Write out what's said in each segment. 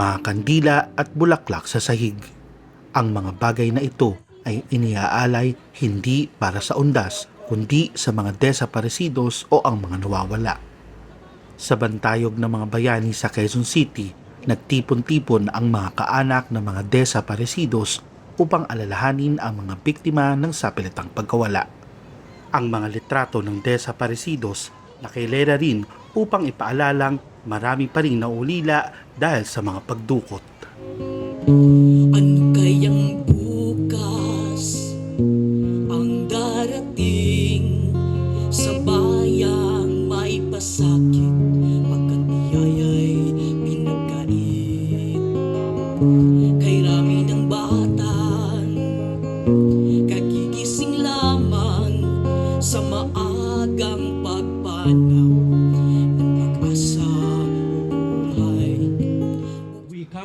mga kandila at bulaklak sa sahig. Ang mga bagay na ito ay iniaalay hindi para sa undas kundi sa mga desaparecidos o ang mga nawawala. Sa bantayog ng mga bayani sa Quezon City, nagtipon-tipon ang mga kaanak ng mga desaparecidos upang alalahanin ang mga biktima ng sapilitang pagkawala. Ang mga litrato ng desaparecidos nakilera rin upang ipaalalang marami pa rin naulila dahil sa mga pagdukot. Ano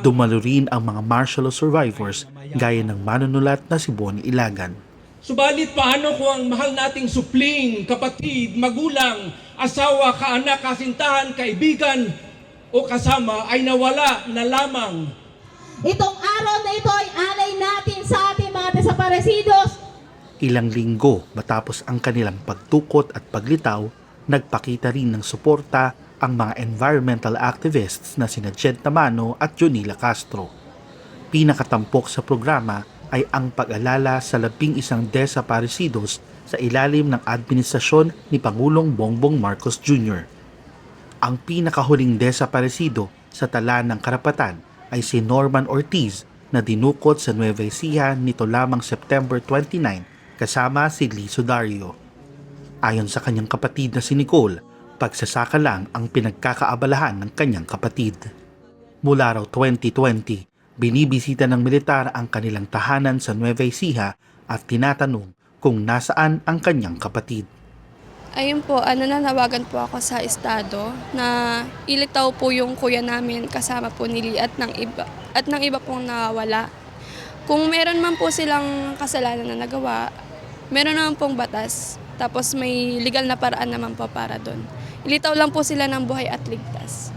Dumalo rin ang mga martial law survivors gaya ng manunulat na si Bonnie Ilagan. Subalit paano kung ang mahal nating supling, kapatid, magulang, asawa, kaanak, kasintahan, kaibigan o kasama ay nawala na lamang? Itong araw na ito ay alay natin sa ating mga desaparecidos. Ilang linggo matapos ang kanilang pagtukot at paglitaw, nagpakita rin ng suporta ang mga environmental activists na sina Jed Tamano at Junila Castro. Pinakatampok sa programa ay ang pag-alala sa labing isang desaparecidos sa ilalim ng administrasyon ni Pangulong Bongbong Marcos Jr. Ang pinakahuling desaparecido sa tala ng karapatan ay si Norman Ortiz na dinukot sa Nueva Ecija nito lamang September 29 kasama si Lee Sudario. Ayon sa kanyang kapatid na si Nicole, pagsasaka lang ang pinagkakaabalahan ng kanyang kapatid. Mula raw 2020, binibisita ng militar ang kanilang tahanan sa Nueva Ecija at tinatanong kung nasaan ang kanyang kapatid. Ayun po, ano nanawagan po ako sa estado na ilitaw po yung kuya namin kasama po ni Lee at ng iba, at ng iba pong nawawala. Kung meron man po silang kasalanan na nagawa, meron naman pong batas. Tapos may legal na paraan naman po para doon. Ilitaw lang po sila ng buhay at ligtas.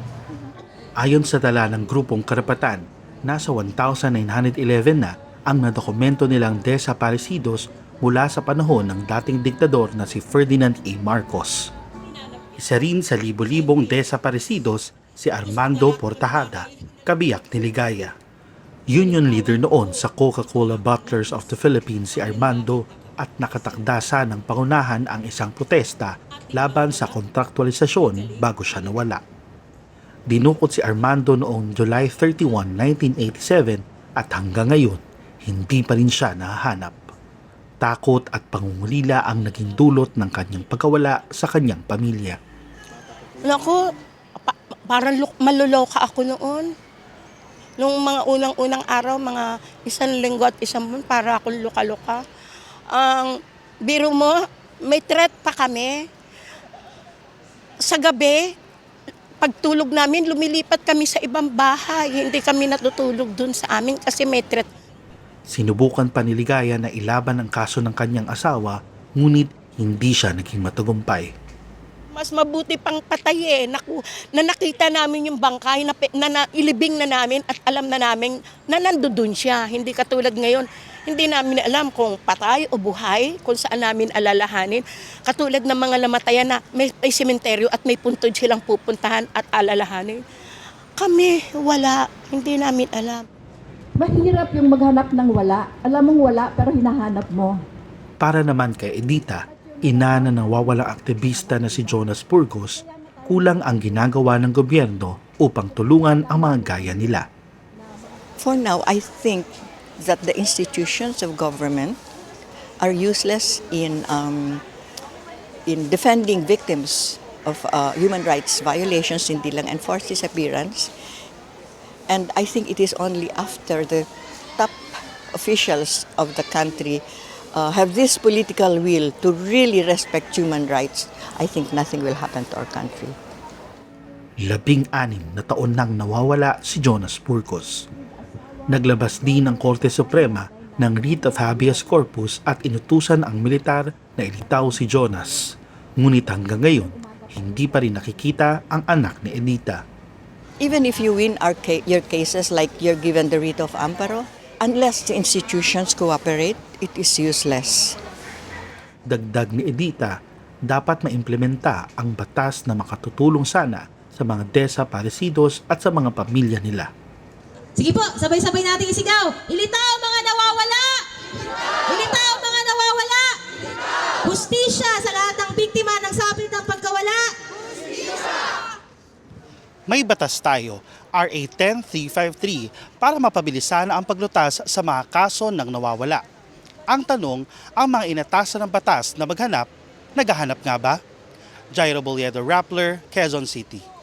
Ayon sa tala ng grupong karapatan, nasa 1,911 na ang nadokumento nilang desaparecidos mula sa panahon ng dating diktador na si Ferdinand A. Marcos. Isa rin sa libo-libong desaparecidos si Armando Portajada, kabiyak ni Ligaya. Union leader noon sa Coca-Cola Bottlers of the Philippines si Armando at nakatakda sa ng pangunahan ang isang protesta laban sa kontraktualisasyon bago siya nawala. Dinukot si Armando noong July 31, 1987 at hanggang ngayon, hindi pa rin siya nahahanap. Takot at pangungulila ang naging dulot ng kanyang pagkawala sa kanyang pamilya. Naku, pa- parang maluloka ako noon. Nung mga unang-unang araw, mga isang linggo at isang buwan, para akong luka-luka. Ang biro mo, may threat pa kami. Sa gabi, pagtulog namin, lumilipat kami sa ibang bahay. Hindi kami natutulog dun sa amin kasi may threat. Sinubukan pa ni Ligaya na ilaban ang kaso ng kanyang asawa, ngunit hindi siya naging matagumpay. Mas mabuti pang patay eh. Naku, na nakita namin yung bangkay, na, na, na ilibing na namin at alam na namin na nandoon siya. Hindi katulad ngayon, hindi namin alam kung patay o buhay, kung saan namin alalahanin. Katulad ng mga namatayan na may, may sementeryo at may puntod silang pupuntahan at alalahanin. Kami, wala. Hindi namin alam. Mahirap yung maghanap ng wala. Alam mong wala pero hinahanap mo. Para naman kay Edita, ina na nawawalang aktivista na si Jonas Burgos, kulang ang ginagawa ng gobyerno upang tulungan ang mga gaya nila. For now, I think that the institutions of government are useless in um, in defending victims of uh, human rights violations, hindi lang enforced disappearance. And I think it is only after the top officials of the country uh, have this political will to really respect human rights, I think nothing will happen to our country. Labing-anim na taon nang nawawala si Jonas Burgos. Naglabas din ang Korte Suprema ng writ of habeas corpus at inutusan ang militar na ilitaw si Jonas. Ngunit hanggang ngayon, hindi pa rin nakikita ang anak ni Edita. even if you win our ca- your cases like you're given the writ of amparo, unless the institutions cooperate, it is useless. Dagdag ni Edita, dapat maimplementa ang batas na makatutulong sana sa mga desaparecidos at sa mga pamilya nila. Sige po, sabay-sabay natin isigaw. Ilitaw mga nawawala! Ilitaw ang mga nawawala! Hustisya sa lahat ng biktima ng sapit ng pagkawala! May batas tayo, RA 10353, para mapabilisan ang paglutas sa mga kaso ng nawawala. Ang tanong, ang mga inatasan ng batas na maghanap, naghahanap nga ba? Jairo Boliedo Rappler, Quezon City.